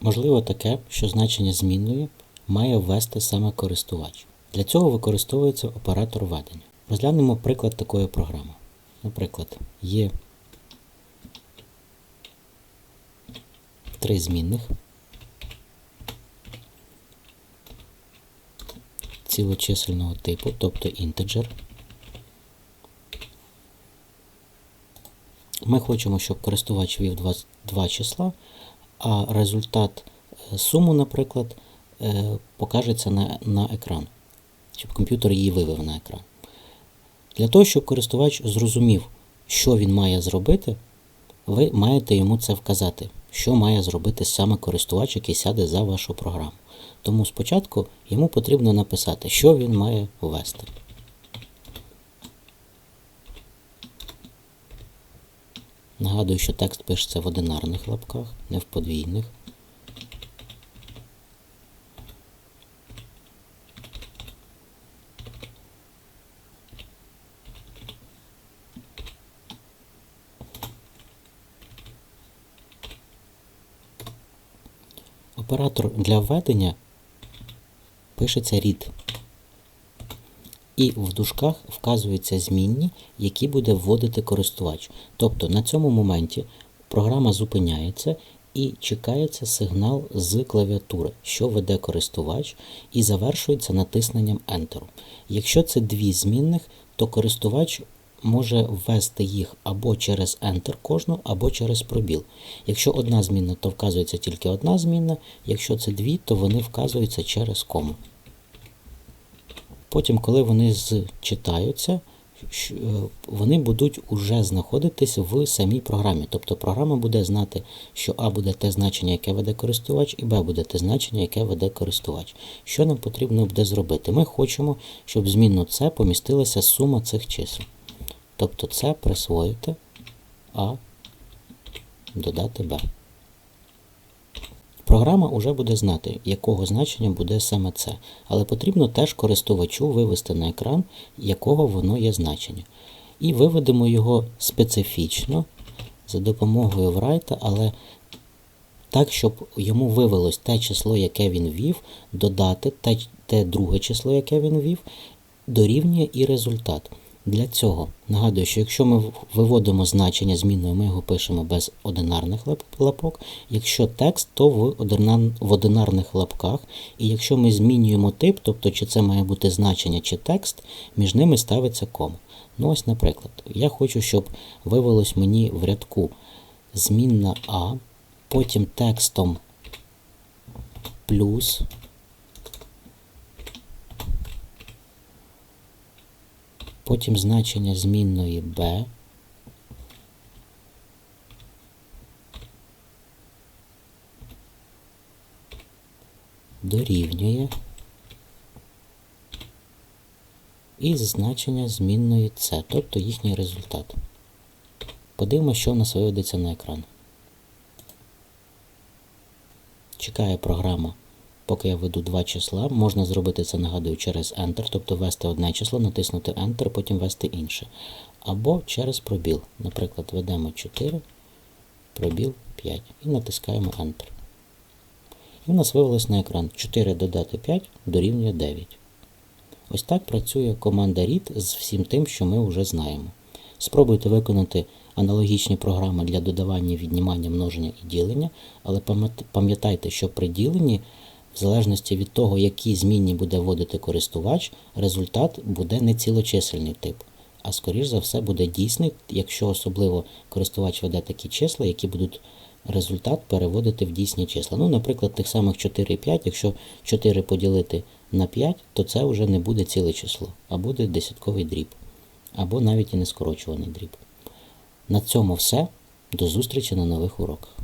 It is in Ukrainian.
Можливо таке, що значення змінної має ввести саме користувач. Для цього використовується оператор введення. Розглянемо приклад такої програми. Наприклад, є три змінних. цілочисельного типу, тобто інтеджер. Ми хочемо, щоб користувач ввів два, числа, а результат е, суму, наприклад, е, покажеться на, на екран, щоб комп'ютер її вивів на екран. Для того, щоб користувач зрозумів, що він має зробити, ви маєте йому це вказати, що має зробити саме користувач, який сяде за вашу програму. Тому спочатку йому потрібно написати, що він має ввести. Нагадую, що текст пишеться в одинарних лапках, не в подвійних. Оператор для введення пишеться read. І в дужках вказуються змінні, які буде вводити користувач. Тобто на цьому моменті програма зупиняється і чекається сигнал з клавіатури, що веде користувач, і завершується натисненням Enter. Якщо це дві змінних, то користувач може ввести їх або через Enter кожну, або через пробіл. Якщо одна змінна, то вказується тільки одна змінна, якщо це дві, то вони вказуються через кому. Потім, коли вони зчитаються, е, вони будуть уже знаходитись в самій програмі. Тобто програма буде знати, що А буде те значення, яке веде користувач, і Б буде те значення, яке веде користувач. Що нам потрібно буде зробити? Ми хочемо, щоб в змінну С помістилася сума цих чисел. Тобто С присвоїти, А додати Б. Програма вже буде знати, якого значення буде саме це, але потрібно теж користувачу вивести на екран, якого воно є значення. І виведемо його специфічно за допомогою write, але так, щоб йому вивелось те число, яке він ввів, додати те, те друге число, яке він ввів, дорівнює і результат. Для цього нагадую, що якщо ми виводимо значення змінної, ми його пишемо без одинарних лапок. Якщо текст, то в одинарних лапках. І якщо ми змінюємо тип, тобто чи це має бути значення чи текст, між ними ставиться кома. Ну ось, наприклад, я хочу, щоб вивелось мені в рядку змінна А, потім текстом плюс. Потім значення змінної b. Дорівнює. І значення змінної c, тобто їхній результат. Подивимося, що в нас виведеться на екран. Чекає програма, поки я веду два числа. Можна зробити це, нагадую, через Enter, тобто ввести одне число, натиснути Enter, потім ввести інше. Або через пробіл. Наприклад, ведемо 4, пробіл 5 і натискаємо Enter. І в нас вивелось на екран 4 додати 5 дорівнює 9. Ось так працює команда read з всім тим, що ми вже знаємо. Спробуйте виконати аналогічні програми для додавання, віднімання, множення і ділення, але пам'ятайте, що при діленні, в залежності від того, які змінні буде вводити користувач, результат буде не цілочисельний тип, а скоріш за все буде дійсний, якщо особливо користувач веде такі числа, які будуть результат переводити в дійсні числа. Ну, наприклад, тих самих 4 і 5, якщо 4 поділити на 5, то це вже не буде ціле число, а буде десятковий дріб, або навіть і не скорочуваний дріб. На цьому все. До зустрічі на нових уроках.